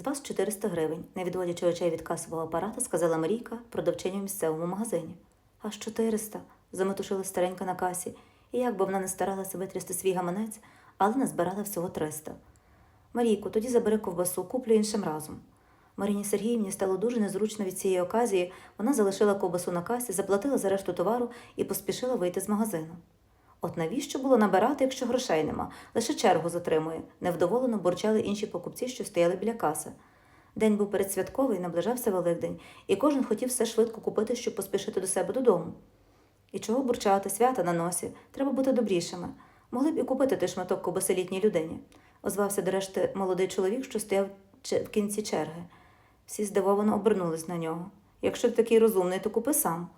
З вас 400 гривень, не відводячи очей від касового апарата, сказала Марійка продавчиня в місцевому магазині. Аж 400, заметушила старенька на касі, і як би вона не старалася витрясти свій гаманець, але назбирала всього 300. Марійко, тоді забери ковбасу, куплю іншим разом. Марині Сергіївні стало дуже незручно від цієї оказії. Вона залишила ковбасу на касі, заплатила за решту товару і поспішила вийти з магазину. От навіщо було набирати, якщо грошей нема, лише чергу затримує, невдоволено бурчали інші покупці, що стояли біля каси. День був передсвятковий, наближався Великдень, і кожен хотів все швидко купити, щоб поспішити до себе додому. І чого бурчати, свята на носі, треба бути добрішими. Могли б і купити той шматок ковбаси літній людині, озвався до решти молодий чоловік, що стояв в кінці черги. Всі здивовано обернулись на нього. Якщо ти такий розумний, то купи сам.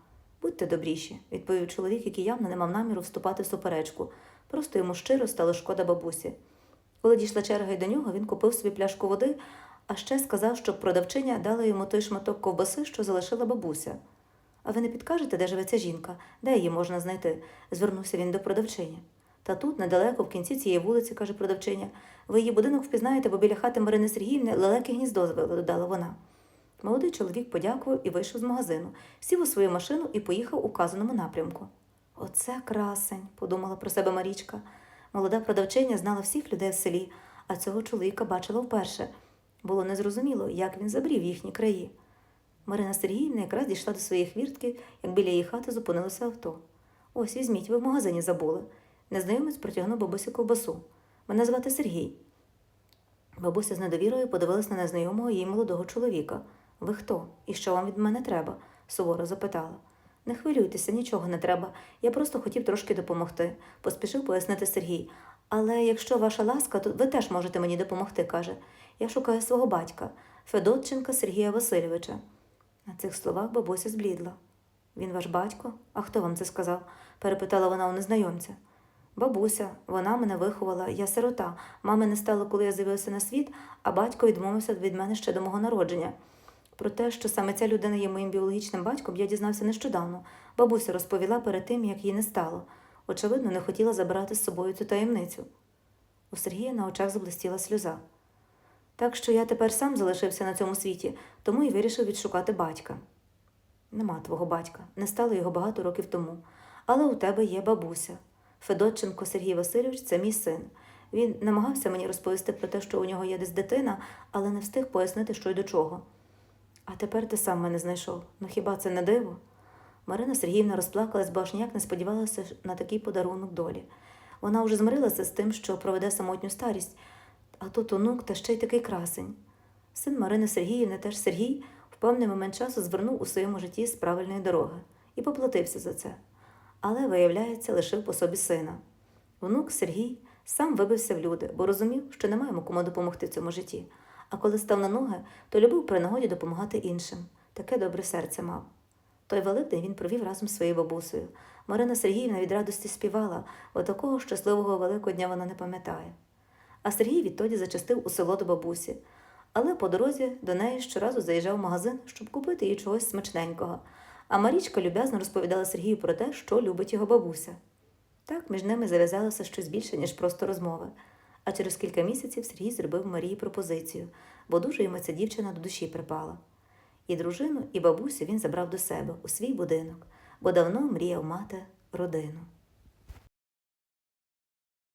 Будьте добріші, відповів чоловік, який явно не мав наміру вступати в суперечку. Просто йому щиро стало шкода бабусі. Коли дійшла черга й до нього, він купив собі пляшку води, а ще сказав, щоб продавчиня дала йому той шматок ковбаси, що залишила бабуся. А ви не підкажете, де живе ця жінка, де її можна знайти? звернувся він до продавчині. Та тут, недалеко, в кінці цієї вулиці, каже продавчиня, ви її будинок впізнаєте, бо біля хати Марини Сергіївни лелеке гніздо звели, додала вона. Молодий чоловік подякував і вийшов з магазину, сів у свою машину і поїхав у казаному напрямку. Оце красень, подумала про себе Марічка. Молода продавчиня знала всіх людей в селі, а цього чоловіка бачила вперше. Було незрозуміло, як він забрів їхні краї. Марина Сергіївна якраз дійшла до своєї хвіртки, як біля її хати зупинилося авто. Ось візьміть, ви в магазині забули. Незнайомець протягнув бабусі ковбасу. Мене звати Сергій. Бабуся з недовірою подивилась на незнайомого їй молодого чоловіка. Ви хто? І що вам від мене треба? суворо запитала. Не хвилюйтеся, нічого не треба. Я просто хотів трошки допомогти, поспішив пояснити Сергій. Але якщо ваша ласка, то ви теж можете мені допомогти, каже. Я шукаю свого батька, Федотченка Сергія Васильовича. На цих словах бабуся зблідла. Він ваш батько? А хто вам це сказав? перепитала вона у незнайомця. Бабуся, вона мене виховала, я сирота. Мами не стало, коли я з'явилася на світ, а батько відмовився від мене ще до мого народження. Про те, що саме ця людина є моїм біологічним батьком, я дізнався нещодавно. Бабуся розповіла перед тим, як її не стало. Очевидно, не хотіла забирати з собою цю таємницю. У Сергія на очах заблистіла сльоза. Так що я тепер сам залишився на цьому світі, тому і вирішив відшукати батька. Нема твого батька, не стало його багато років тому. Але у тебе є бабуся. Федотченко Сергій Васильович це мій син. Він намагався мені розповісти про те, що у нього є десь дитина, але не встиг пояснити, що й до чого. А тепер ти сам мене знайшов. Ну хіба це не диво? Марина Сергіївна розплакалась, бо аж ніяк не сподівалася на такий подарунок долі. Вона вже змирилася з тим, що проведе самотню старість, а тут онук та ще й такий красень. Син Марини Сергіївни, теж Сергій, в певний момент часу звернув у своєму житті з правильної дороги і поплатився за це. Але, виявляється, лишив по собі сина. Внук Сергій сам вибився в люди, бо розумів, що не маємо кому допомогти в цьому житті. А коли став на ноги, то любив при нагоді допомагати іншим. Таке добре серце мав. Той Великдень він провів разом з своєю бабусею. Марина Сергіївна від радості співала, бо такого щасливого Великодня вона не пам'ятає. А Сергій відтоді зачастив у село до бабусі. Але по дорозі до неї щоразу заїжджав в магазин, щоб купити їй чогось смачненького. А Марічка люб'язно розповідала Сергію про те, що любить його бабуся. Так між ними зав'язалося щось більше, ніж просто розмови. А через кілька місяців Сергій зробив Марії пропозицію, бо дуже йому ця дівчина до душі припала. І дружину, і бабусю він забрав до себе у свій будинок, бо давно мріяв мати родину.